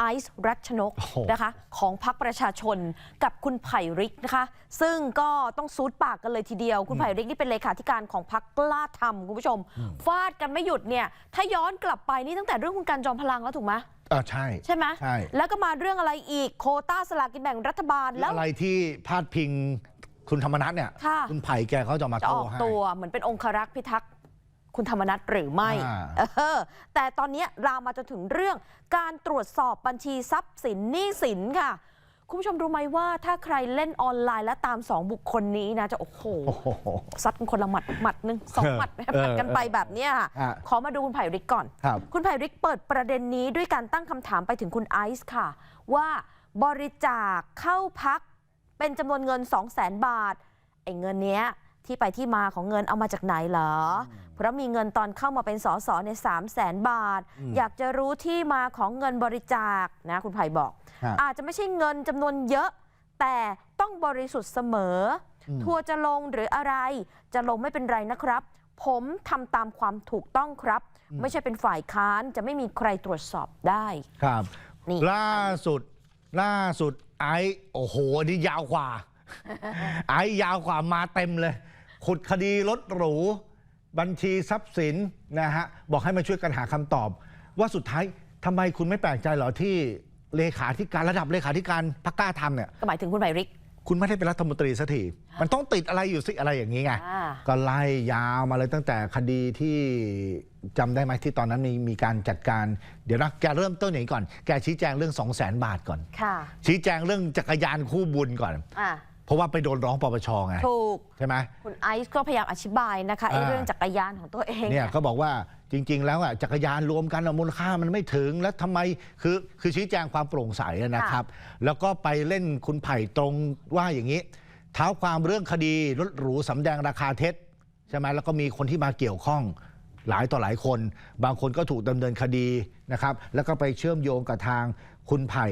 ไอซ์รัชนกโอ้โหนะคะของพรรคประชาชนกับคุณไผ่ริกนะคะ ซึ่งก็ต้องซูดปากกันเลยทีเดียว คุณไผ่ริกนี่เป็นเลขาธิการของพรรคกล้าทำคุณผู้ชม ฟาดกันไม่หยุดเนี่ย ถ้าย้อนกลับไปนี่ตั้งแต่เรื่องคุณการจอมพลังแล้วถูกไหมอ่าใช่ ใช่ไหมใช่แล้วก็มาเรื่องอะไรอีกโควต้าสลากกินแบ่งรัฐบาลแล้วอะไรที่พาดพิงคุณธรรมนัฐเนี่ยค่ะณไผ่แกเขาจะมาจะอโต้อกให้ตัวเหมือนเป็นองครักษ์พิทักษ์ คุณธรรมนัฐหรือไม่อ่าเออแต่ตอนนี้รามมาจนถึงเรื่องการตรวจสอบบัญชีทรัพย์สินหนี้สินค่ะ คุณผู้ชมรู้ไหมว่าถ้าใครเล่นออนไลน์และตามสองบุคคลนี้นะ จะโอ้โหโอ้โหซัดกันคนละหมัดหมัดหนึ่งสองหมัดเออหมัดกันไปแบบเนี้ยค่ะอะ ขอมาดูคุณไผ่ริกก่อนครับคุณไผ่ริกเปิดประเด็นนี้ด้วยการตั้งคำถามไปถึงคุณไอซ์ค่ะ ว่าบริจาคเข้าพักเป็นจำนวนเงิน 2 0 0 0 0 0 บาทไอ้เงินเนี้ย ที่ไปที่มาของเงินเอามาจากไหนเหรอ เพราะมีเงินตอนเข้ามาเป็นสสใน3 0 0แสนบาทอืมอยากจะรู้ที่มาของเงินบริจาคนะคุณไผ่บอกฮะอาจจะไม่ใช่เงินจำนวนเยอะ แต่ต้องบริสุทธิ์เสมออมทัวร์จะลงหรืออะไร จะลงไม่เป็นไรนะครับ ผมทำตามความถูกต้องครับ ไม่ใช่เป็นฝ่ายค้านจะไม่มีใครตรวจสอบได้ ครับ นี่ ล่าสุด ล่าสุดไอ้โอ้โหอันนี่ยาวกว่า ไอ้ยาวกว่ามาเต็มเลย ขุดคดีรถหรู บัญชีทรัพย์สินนะฮะบอกให้มาช่วยกันหาคำตอบ ว่าสุดท้ายทำไมคุณไม่แปลกใจเหรอที่เลขาธิการระดับเลขาธิการพักกล้าทำเนี่ยก็หมายถึงคุณไผ่ริก คุณไม่ได้เป็นรัฐมนตรีสักทีมันต้องติดอะไรอยู่สิอะไรอย่างนี้ไงอ่า ก็ไล่ยาวมาเลยตั้งแต่คดีที่จำได้ไหมที่ตอนนั้นมีมีการจัดการ เดี๋ยวนะแกเริ่มต้นอย่างนี้ก่อน แกชี้แจงเรื่อง 2 0 0 0 0 0 บาทก่อน ค่ะ ชี้แจงเรื่องจักรยานคู่บุญก่อน อะเพ ราะว่าไปโดนร้องปปชไงถูกใช่ไหมคุณไอซ์ก็พยายามอธิบายนะคะไอ้อ่าเรื่องจักรยานของตัวเองเนี่ยก็บอกว่าจริง ๆ แล้วอะจักรยานรวมกันอะมูลค่ามันไม่ถึงแล้วทำไมคือคือชี้แจงความโปร่งใสอะนะครับ แล้วก็ไปเล่นคุณไผ่ตรงว่าอย่างนี้เท้าความเรื่องคดีรถหรูสำแดงราคาเท็จใช่ไหมแล้วก็มีคนที่มาเกี่ยวข้องหลายต่อหลายคน บางคนก็ถูกดำเนินคดีนะครับ แล้วก็ไปเชื่อมโยงกับทางคุณไผ่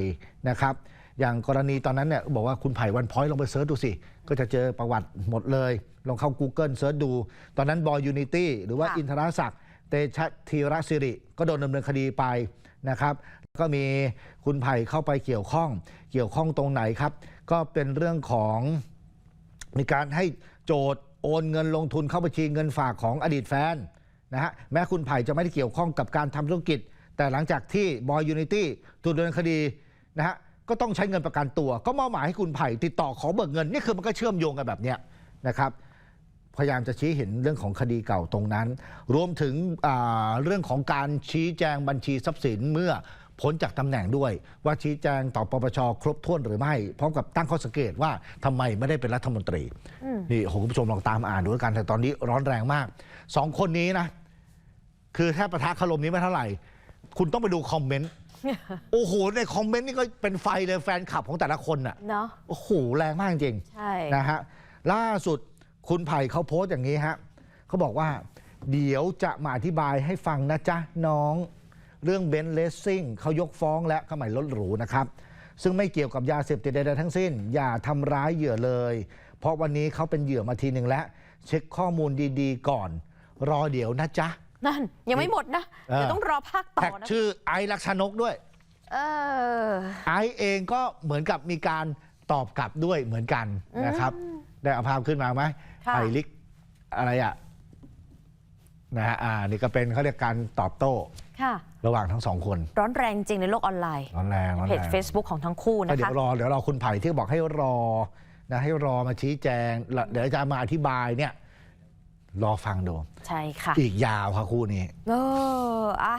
นะครับ อย่างกรณีตอนนั้นเนี่ยบอกว่าคุณไผ่วันพอยต์ลองไปเซิร์ชดูสิ ก็จะเจอประวัติหมดเลย ลองเข้า Google เซิร์ชดู ตอนนั้นบอยยูนิตี้หรือว่าค่ะอินทรศักดิ์เตชะธีรสิริ ก็โดนดำเนินคดีไปนะครับ ก็มีคุณไผ่เข้าไปเกี่ยวข้อง เกี่ยวข้องตรงไหนครับ ก็เป็นเรื่องของมีการให้โจทย์โอนเงินลงทุนเข้าบัญชีเงินฝากของอดีตแฟนนะฮะแม้คุณไผ่จะไม่ได้เกี่ยวข้องกับการทำธุรกิจ แต่หลังจากที่บอยยูนิตี้ถูกดำเนินคดีนะฮะ ก็ต้องใช้เงินประกันตัว ก็มอบหมายให้คุณไผ่ติดต่อขอเบิกเงินนี่คือมันก็เชื่อมโยงกันแบบเนี้ยนะครับพยายามจะชี้เห็นเรื่องของคดีเก่าตรงนั้น รวมถึงอ่าเรื่องของการชี้แจงบัญชีทรัพย์สินเมื่อพ้นจากตำแหน่งด้วย ว่าชี้แจงต่อปปชครบถ้วนหรือไม่ พร้อมกับตั้งข้อสังเกตว่าทำไมไม่ได้เป็นรัฐมนตรีอืมนี่โอ้โหคุณผู้ชมลองตามอ่านดูแล้วกันแต่ตอนนี้ร้อนแรงมากสองคนนี้นะ คือแค่ประทะคารมนี้ไม่เท่าไหร่ คุณต้องไปดูคอมเมนต์ โอ้โห ในคอมเมนต์นี่ก็เป็นไฟเลยแฟนคลับของแต่ละคนน่ะเนาะโอ้โห แรงมากจริงใช่นะฮะล่าสุดคุณไผ่เขาโพสต์อย่างนี้ฮะเขาบอกว่า เดี๋ยวจะมาอธิบายให้ฟังนะจ๊ะ น้อง เรื่องเบนซ์เลสซิ่งเขายกฟ้องและขมายรถหรูนะครับ ซึ่งไม่เกี่ยวกับยาเสพติดใดๆทั้งสิ้น อย่าทำร้ายเหยื่อเลย เพราะวันนี้เขาเป็นเหยื่อมาทีหนึ่งแล้ว เช็คข้อมูลดีๆ ก่อน รอเดี๋ยวนะจ๊ะ นั่น ยังไม่หมดนะเออเดี๋ยวต้องรอภาคต่อแท็กนะชื่อไอซ์ลักษณกด้วย เออ ไอซ์เองก็เหมือนกับมีการตอบกลับด้วยเหมือนกันนะครับ ได้เอาภาพขึ้นมาไหมค่ะ ไอลิกอะไรอะนะฮะอ่านี่ก็เป็นเขาเรียกการตอบโต้ค่ะ ระหว่างทั้งสองคนร้อนแรงจริงในโลกออนไลน์ร้อนแรงร้อนเพแรจง Facebook ของทั้งคู่ก็นะเดี๋ยคะ วรอเดี๋ยวรอคุณไผ่ที่บอกให้รอนะให้รอมาชี้แจงแล้วเดี๋ยวจะมาอธิบายเนี่ย รอฟังดู ใช่ค่ะ อีกยาวค่ะคู่นี้ เอออะ